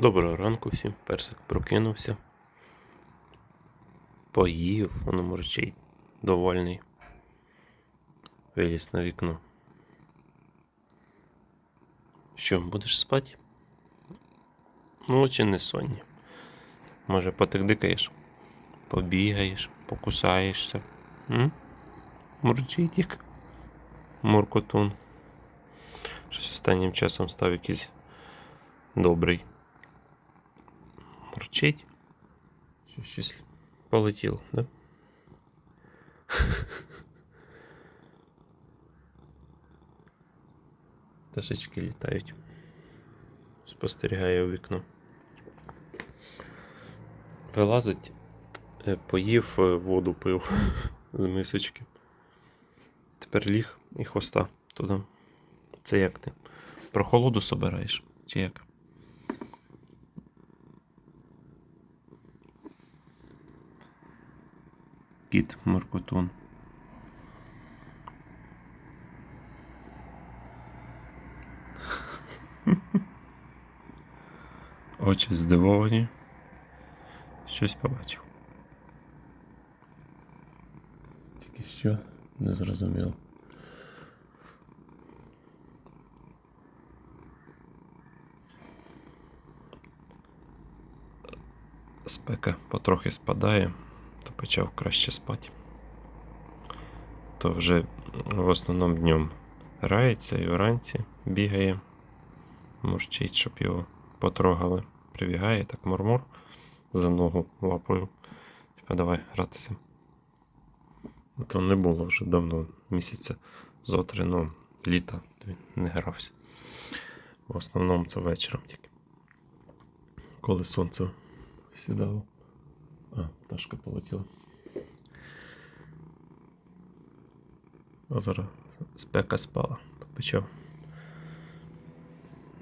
Доброго ранку всім. Персик прокинувся. Поїв, воно ще й довольний. Виліз на вікно. Що, будеш спати? Ну, очі не сонні. Може, потикдикаєш? Побігаєш, покусаєшся. М? Мурчитік. Муркотун. Щось останнім часом став якийсь добрий. Мурчить. Що, щось полетіло, да? Пташечки літають. Спостерігає у вікно. Вилазить, е, поїв, е, воду пив з мисочки. Тепер ліг і хвоста туди. Це як ти? Про холоду собираєш? Чи як? Кіт Моркотун. Очі здивовані. Щось побачив. Тільки що не зрозуміло. Спека потрохи спадає, почав краще спати. То вже в основному днем грається і вранці бігає, мурчить, щоб його потрогали. Прибігає так мурмур за ногу лапою. Типа давай гратися. То не було вже давно, місяця зо три, ну, літа він не грався. В основному це вечором тільки. Коли сонце сідало. А, пташка полетіла. А зараз спека спала, почав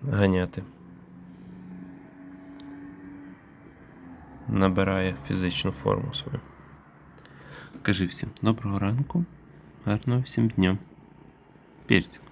ганяти. Набирає фізичну форму свою. Кажи всім доброго ранку, гарного всім дня. Персик.